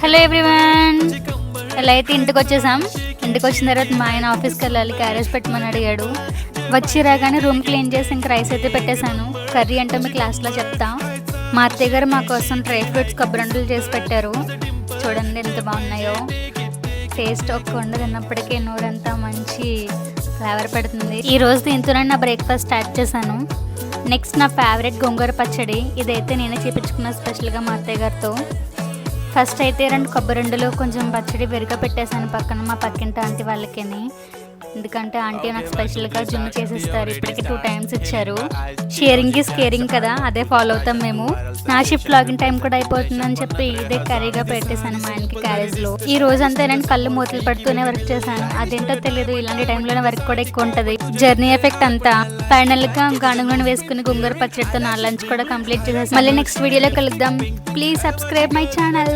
Hello everyone ఎలా అయితే ఇంటికి వచ్చేసాం. ఇంటికి వచ్చిన తర్వాత మా ఆయన ఆఫీస్కి వెళ్ళాలి. క్యారేజ్ పెట్టమని అడిగాడు. వచ్చి రాగానే రూమ్ క్లీన్ చేసి ఇంక రైస్ అయితే పెట్టేశాను. కర్రీ అంటే మీ క్లాస్లో చెప్తా. మా అత్తయ్య గారు మా కోసం డ్రై ఫ్రూట్స్ కొబ్బరండులు చేసి పెట్టారు. చూడండి ఎంత బాగున్నాయో. టేస్ట్ ఒక్క వండ తిన్నప్పటికీ నోరంతా మంచి ఫ్లేవర్ పెడుతుంది. ఈ రోజు దీంతోనే నా బ్రేక్ఫాస్ట్ స్టార్ట్ చేశాను. నెక్స్ట్ నా ఫేవరెట్ గోంగూర పచ్చడి. ఇదైతే నేనే చేపించుకున్న స్పెషల్గా మా అత్తయ్య గారితో. ఫస్ట్ అయితే రెండు కొబ్బరిండులు కొంచెం పచ్చడి విరగ పెట్టేశాను పక్కన మా పక్కింటి ఆంటీ వాళ్ళకిని ఎందుకంటే ఆంటీ నాకు స్పెషల్గా జున్ను చేసిస్తారు. ఇప్పటికి టూ టైమ్స్ ఇచ్చారు. షేరింగ్ ఈస్ కేరింగ్ కదా అదే ఫాలో అవుతాం మేము. నా షిఫ్ట్ లాగిన్ టైం కూడా అయిపోతుందని చెప్పి ఇదే కర్రీగా పెట్టేశాను మా ఆయనకి క్యారేజ్లో ఈ రోజంతా నేను కళ్ళు మూతలు పడుతూనే వర్క్ చేశాను. అదేంటో తెలియదు ఇలాంటి టైంలోనే వర్క్ కూడా ఎక్కువ ఉంటుంది. జర్నీ ఎఫెక్ట్ అంతా ఫైనల్గా గానుగుని వేసుకుని గుంగూర పచ్చడితో నా లంచ్ కూడా కంప్లీట్ చేసేసి మళ్ళీ నెక్స్ట్ వీడియోలో కలుద్దాం. Please subscribe my channel